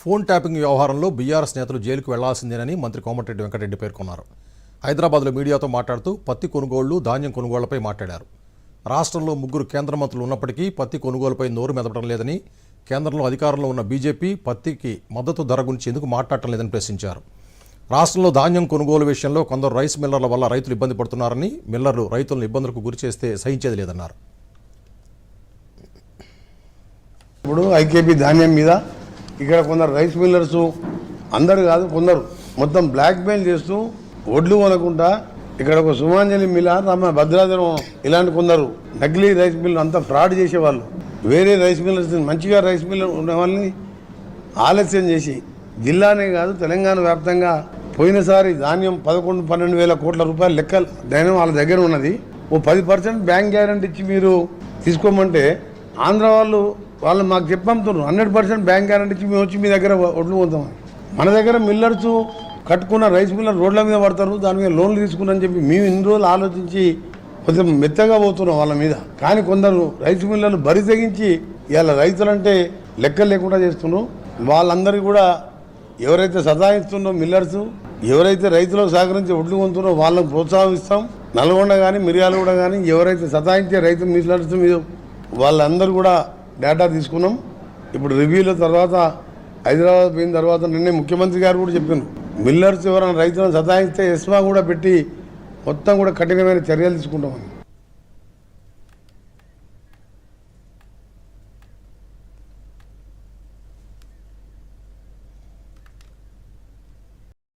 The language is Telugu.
ఫోన్ ట్యాపింగ్ వ్యవహారంలో బీఆర్ఎస్ నేతలు జైలుకు వెళ్ళాల్సిందేనని మంత్రి కోమటిరెడ్డి వెంకటరెడ్డి పేర్కొన్నారు. హైదరాబాద్లో మీడియాతో మాట్లాడుతూ పత్తి కొనుగోళ్ళు ధాన్యం కొనుగోళ్ళపై మాట్లాడారు. రాష్ట్రంలో ముగ్గురు కేంద్ర మంత్రులు ఉన్నప్పటికీ పత్తి కొనుగోలుపై నోరు మెదపడం లేదని కేంద్రంలో అధికారంలో ఉన్న బీజేపీ పత్తికి మద్దతు ధర గురించి ఎందుకు మాట్లాడటం లేదని ప్రశ్నించారు. రాష్ట్రంలో ధాన్యం కొనుగోలు విషయంలో కొందరు రైస్ మిల్లర్ల వల్ల రైతులు ఇబ్బంది పడుతున్నారని మిల్లర్లు రైతులను ఇబ్బందులకు గురి చేస్తే సహించేది లేదన్నారు. ఇప్పుడు ఐకేపీ ధాన్యం మీద ఇక్కడ కొందరు రైస్ మిల్లర్స్ అందరు కాదు కొందరు మొత్తం బ్లాక్ మెయిల్ చేస్తూ ఒడ్లు కొనకుండా ఇక్కడ ఒక సుమాంజలి మిల్ రమ్మ భద్రాచలం ఇలాంటి కొందరు నకిలీ రైస్ మిల్లు అంతా ఫ్రాడ్ చేసేవాళ్ళు. వేరే రైస్ మిల్లర్స్ మంచిగా రైస్ మిల్లర్ ఉన్న వాళ్ళని ఆలస్యం చేసి జిల్లానే కాదు తెలంగాణ వ్యాప్తంగా పోయినసారి ధాన్యం పదకొండు పన్నెండు వేల కోట్ల రూపాయల లెక్క ధాన్యం వాళ్ళ దగ్గర ఉన్నది. ఓ పది పర్సెంట్ బ్యాంక్ గ్యారంటీ ఇచ్చి మీరు తీసుకోమంటే ఆంధ్ర వాళ్ళు వాళ్ళు మాకు చెప్పంతున్నారు. హండ్రెడ్ పర్సెంట్ బ్యాంక్ గ్యారంటీకి మేము వచ్చి మీ దగ్గర ఒడ్లు పోతామని మన దగ్గర మిల్లర్స్ కట్టుకున్న రైస్ మిల్లర్ రోడ్ల మీద పడతారు దాని మీద లోన్లు తీసుకున్నారని చెప్పి మేము ఇన్ని రోజులు ఆలోచించి కొంచెం మెత్తగా పోతున్నాం వాళ్ళ మీద. కానీ కొందరు రైస్ మిల్లర్లు బరి తెగించి ఇవాళ రైతులంటే లెక్కలు లేకుండా చేస్తున్నారు. వాళ్ళందరికీ కూడా ఎవరైతే సదాయిస్తున్నో మిల్లర్స్ ఎవరైతే రైతులకు సహకరించి ఒడ్లు కొంటున్నారో వాళ్ళని ప్రోత్సాహిస్తాం. నల్గొండ కానీ మిర్యాలగూడ కానీ ఎవరైతే సతాయించే రైతు మిల్లర్స్ మీద వాళ్ళందరూ కూడా డేటా తీసుకున్నాం. ఇప్పుడు రివ్యూల తర్వాత హైదరాబాద్ పోయిన తర్వాత నిన్నే ముఖ్యమంత్రి గారు కూడా చెప్పాను మిల్లర్స్ ఎవరైనా రైతులను సతాయిస్తే ఎస్మా కూడా పెట్టి మొత్తం కూడా కఠినమైన చర్యలు తీసుకుంటామని.